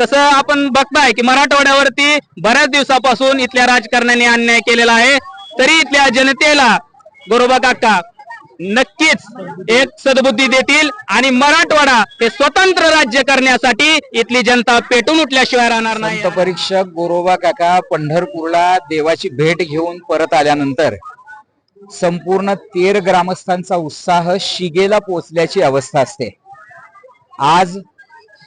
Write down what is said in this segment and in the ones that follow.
तसं आपण बघताय की मराठवाड्यावरती बऱ्याच दिवसापासून इथल्या राजकारण्यांनी अन्याय केलेला आहे. तरी इथल्या जनतेला गोरोबा काका नक्कीच एक सद्बुद्धी देतील आणि मराठवाडा हे स्वतंत्र राज्य करण्यासाठी इथली जनता पेटून उठल्याशिवाय राहणार नाही. परीक्षक गोरोबा काका पंढरपूरला देवाची भेट घेऊन परत आल्यानंतर संपूर्ण तेर ग्रामस्थांचा उत्साह शिगेला पोचल्याची अवस्था असते. आज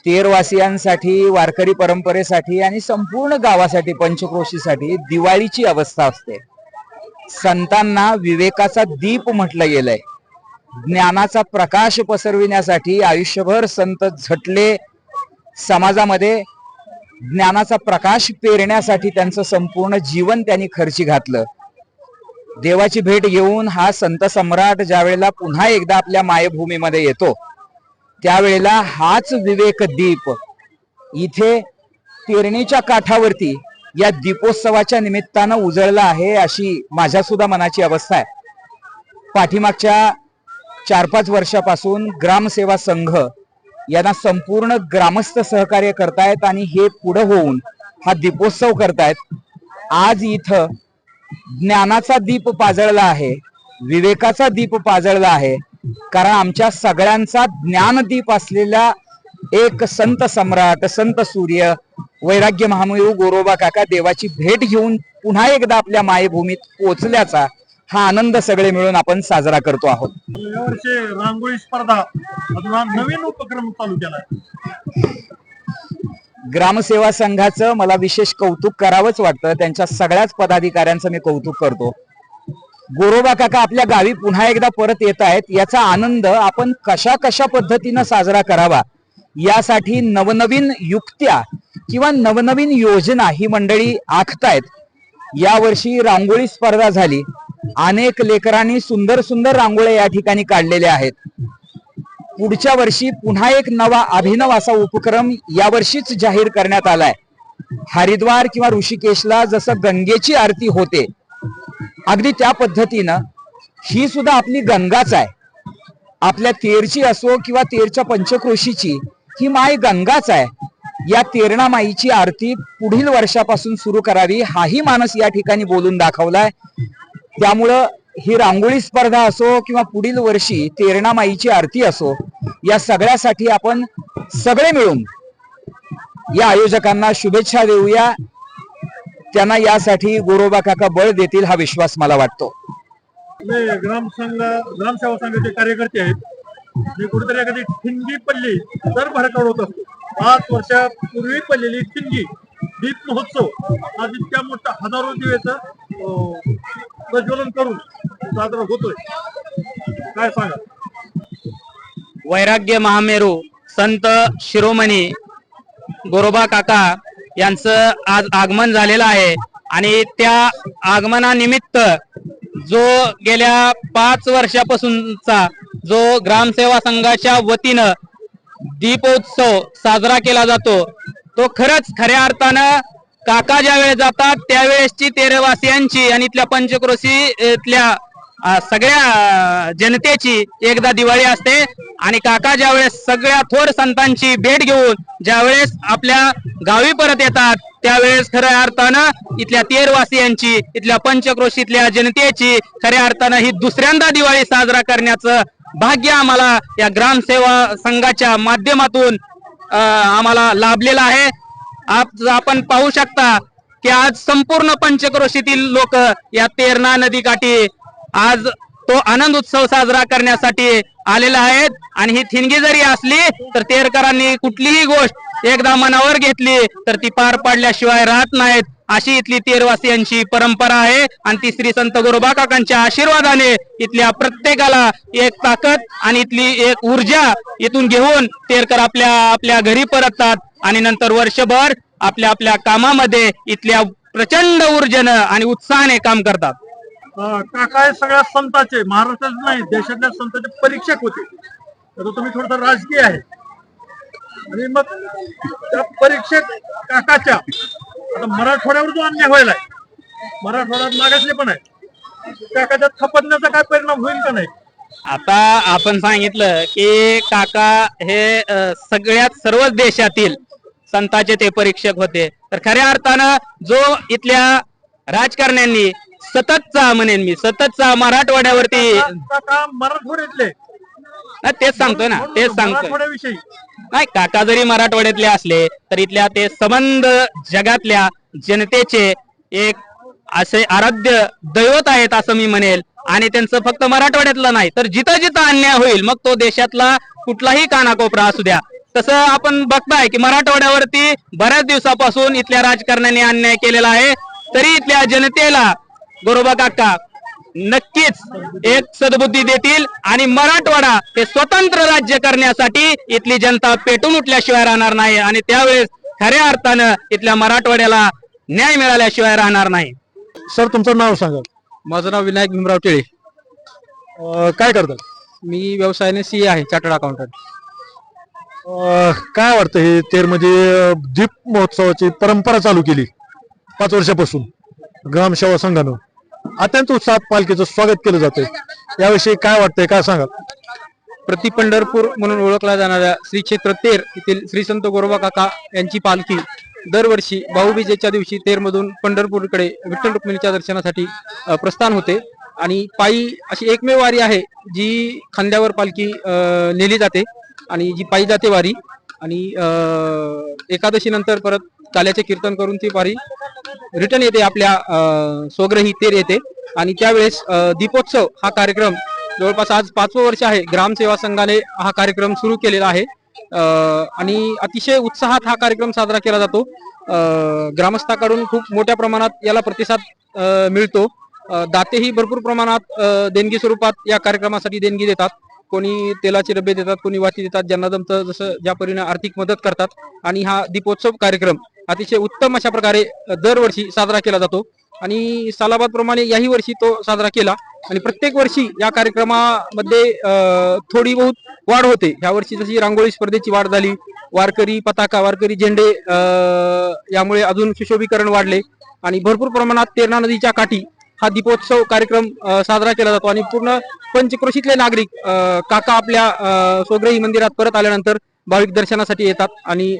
तेरवासियांसाठी वारकरी परंपरेसाठी आणि संपूर्ण गावासाठी पंचक्रोशीसाठी दिवाळीची अवस्था असते. संतांना विवेकाचा दीप म्हटलं गेलंय. ज्ञानाचा प्रकाश पसरविण्यासाठी आयुष्यभर संत झटले समाजामध्ये. ज्ञानाचा प्रकाश पेरण्यासाठी त्यांचं संपूर्ण जीवन त्यांनी खर्ची घातलं. देवाची भेट घेऊन हा संत सम्राट ज्या वेळेला पुन्हा एकदा आपल्या मायभूमीमध्ये येतो त्यावेळेला हाच विवेक दीप इथे पेरणीच्या काठावरती या दीपोत्सवाच्या निमित्तानं उजळला आहे अशी माझ्या सुद्धा मनाची अवस्था आहे. पाठीमागच्या चार पाच वर्षापासून ग्रामसेवा संघ यांना संपूर्ण ग्रामस्थ सहकार्य करतायत आणि हे पुढे होऊन हा दीपोत्सव करतायत. आज इथं ज्ञानाचा दीप पाजळला आहे विवेकाचा दीप पाजळला आहे कारण आमच्या सगळ्यांचा ज्ञानदीप असलेला एक संत सम्राट संत सूर्य वैराग्य महामयू गोरोबा काका देवाची भेट घेऊन पुन्हा एकदा आपल्या मायभूमीत पोचल्याचा हा आनंद सगळे मिळून आपण साजरा करतो आहोत. यावर्षी रांगोळी स्पर्धा नवीन उपक्रम चालू केलाय ग्रामसेवा संघाचं मला विशेष कौतुक करावंच वाटतं. त्यांच्या सगळ्याच पदाधिकाऱ्यांचं मी कौतुक करतो. गोरोबा काका आपल्या गावी पुन्हा एकदा परत येत आहेत. याचा आनंद आपण कशा कशा पद्धतीनं साजरा करावा? यासाठी नवनवीन युक्त्या किंवा नवनवीन योजना ही मंडळी आखतायत. यावर्षी रांगोळी स्पर्धा झाली. अनेक लेकरांनी सुंदर सुंदर रांगोळ्या या ठिकाणी काढलेल्या आहेत. पुढच्या वर्षी पुन्हा एक नवा अभिनव असा उपक्रम यावर्षीच जाहीर करण्यात आलाय. हरिद्वार किंवा ऋषिकेशला जसं गंगेची आरती होते अगदी त्या पद्धतीनं ही सुद्धा आपली गंगाच आहे. आपल्या तेरची असो किंवा तेरच्या पंचक्रोशीची ही माय गंगाच आहे. या तेरणा माईची आरती पुढील वर्षापासून सुरू करावी हाही माणूस या ठिकाणी बोलून दाखवलाय. त्यामुळं ही रांगोळी स्पर्धा असो किंवा पुढील वर्षी तेरणा माईची आरती असो या सगळ्यासाठी आपण सगळे मिळून या आयोजकांना शुभेच्छा देऊया. त्यांना यासाठी गोरोबा काका बळ देतील हा विश्वास मला वाटतो. ग्रामसंघ ग्रामसेवा संघाचे कार्यकर्ते आहेत. मी कुठेतरी एखादी ठिणगी पल्ली दर भरकाड होत असतो. पाच वर्षापूर्वी पडलेली ठिणगी दीप महोत्सव आज इतक्या मोठा हजारो दिवेचं अं, प्रज्वलन करून साजरा होतोय. काय सांगा वैराग्य महामेरू संत शिरोमणी गोरोबा काका यांचं आज आगमन झालेलं आहे. आणि त्या आगमनानिमित्त जो गेल्या पाच वर्षापासूनचा जो ग्रामसेवा संघाच्या वतीनं दीपोत्सव साजरा केला जातो तो खरंच खऱ्या अर्थानं काका ज्यावेळेस जातात त्यावेळेसची तेरवासियांची आणि इथल्या पंचक्रोशी इथल्या सगळ्या जनतेची एकदा दिवाळी असते आणि काका ज्यावेळेस सगळ्या थोर संतांची भेट घेऊन ज्यावेळेस आपल्या गावी परत येतात त्यावेळेस खऱ्या अर्थानं इथल्या तेरवासियांची इथल्या पंचक्रोशीतल्या जनतेची खऱ्या अर्थानं ही दुसऱ्यांदा दिवाळी साजरा करण्याचं भाग्य आम्हाला या ग्रामसेवा संघाच्या माध्यमातून आम्हाला लाभलेलं आहे. आपण पाहू शकता की आज संपूर्ण पंचक्रोशीतील लोक या तेरणा नदीकाठी आज तो आनंद उत्सव साजरा करण्यासाठी आलेला आहे. आणि ही थिणगी जरी असली तर तेरकरांनी कुठलीही गोष्ट एकदा मनावर घेतली तर ती पार पाडल्याशिवाय राहत नाहीत. अशी इथली तेरवासियांची परंपरा आहे. आणि ती श्री संत गोरोबा काकांच्या आशीर्वादाने इथल्या प्रत्येकाला एक ताकद आणि इथली एक ऊर्जा इथून घेऊन तेरकर आपल्या आपल्या घरी परततात. आणि नंतर वर्षभर आपल्या आपल्या कामामध्ये इथल्या प्रचंड ऊर्जेनं आणि उत्साहाने काम करतात. काका हे सगळ्या संतांचे महाराष्ट्रात नाही देशातल्या संतांचे परीक्षक होते. तर तुम्ही थोडस राजकीय आहे. आणि मग त्या परीक्षक काकाच्या आता मराठवाड्यावर जो अन्याय व्हायलाय मराठवाड्यात मागासले पण आहे काकाच्या थपटण्याचा काय परिणाम होईल का नाही? आता आपण सांगितलं की काका हे सगळ्यात सर्वच देशातील संतांचे ते परीक्षक होते. तर खऱ्या अर्थानं जो इथल्या राजकारण्यांनी सततचा म्हणेन मी सततचा मराठवाड्यावरती. काका मराठवाड्यातले? नाही, तेच सांगतोय ना तेच सांगतोय. मराठवाड्याविषयी. नाही काका जरी मराठवाड्यातले असले तर इथल्या ते संबंध जगातल्या जनतेचे एक असे आराध्य दैवत आहेत असं मी म्हणेल. आणि त्यांचं फक्त मराठवाड्यातलं नाही तर जिथं जिथं अन्याय होईल मग तो देशातला कुठलाही कानाकोपरा असू द्या. तसं आपण बघताय की मराठवाड्यावरती बऱ्याच दिवसापासून इथल्या राजकारण्यांनी अन्याय केलेला आहे. तरी इथल्या जनतेला गोरोबा काका? नक्कीच. एक सद्बुद्धी देतील आणि मराठवाडा हे स्वतंत्र राज्य करण्यासाठी इथली जनता पेटून उठल्याशिवाय राहणार नाही आणि त्यावेळेस खऱ्या अर्थानं इथल्या मराठवाड्याला न्याय मिळाल्याशिवाय राहणार नाही. सर तुमचं नाव सांगा. माझं नाव विनायक भीमराव टिळे. अं, काय करतात? मी व्यवसायाने सी आहे चार्टर्ड अकाउंटंट. अं, काय वाटतं हे तेरमध्ये दीप महोत्सवाची परंपरा चालू केली पाच वर्षापासून ग्रामसेवा संघानं? अत्यंत उत्साहात पालखीचं स्वागत केलं जातंय. याविषयी काय वाटतंय काय सांगाल? प्रति पंढरपूर म्हणून ओळखला जाणाऱ्या श्री क्षेत्र तेर येथील श्री संत गोरोबा काका यांची पालखी दरवर्षी भाऊबीजेच्या दिवशी तेरमधून पंढरपूरकडे विठ्ठल रुक्मिणीच्या दर्शनासाठी अ, प्रस्थान होते. आणि पायी अशी एकमेव वारी आहे जी खांद्यावर पालखी अ, नेली जाते आणि जी पायी जाते वारी. आणि एकादशी नंतर परत काल्याचे कीर्तन करून ती वारी रिटर्न येते आपल्या स्वग्रही तेर येते. आणि त्यावेळेस दीपोत्सव हा कार्यक्रम जवळपास आज पाचवं वर्ष आहे. ग्रामसेवा संघाने हा कार्यक्रम सुरू केलेला आहे. आणि अतिशय उत्साहात हा कार्यक्रम साजरा केला जातो. ग्रामस्थाकडून खूप मोठ्या प्रमाणात याला प्रतिसाद मिळतो. दातेही भरपूर प्रमाणात देणगी स्वरूपात या कार्यक्रमासाठी देणगी देतात. कोणी तेलाचे डबे देतात कोणी वाती देतात ज्यांना जमतं जसं ज्या परीने आर्थिक मदत करतात. आणि हा दीपोत्सव कार्यक्रम अतिशय उत्तम अशा प्रकारे दरवर्षी साजरा केला जातो. आणि सालाबाद प्रमाणे याही वर्षी तो साजरा केला. आणि प्रत्येक वर्षी या कार्यक्रमामध्ये थोडी बहुत वाढ होते. ह्या वर्षी जशी रांगोळी स्पर्धेची वाढ झाली वारकरी पताका वारकरी झेंडे यामुळे अजून सुशोभीकरण वाढले. आणि भरपूर प्रमाणात तेरणा नदीच्या काठी हा दीपोत्सव कार्यक्रम साजरा केला जातो. आणि पूर्ण पंचक्रोशीतले नागरिक काका आपल्या अ, मंदिरात परत आल्यानंतर भाविक दर्शनासाठी येतात. आणि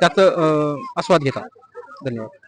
त्याचं आस्वाद घेतात धन्यवाद.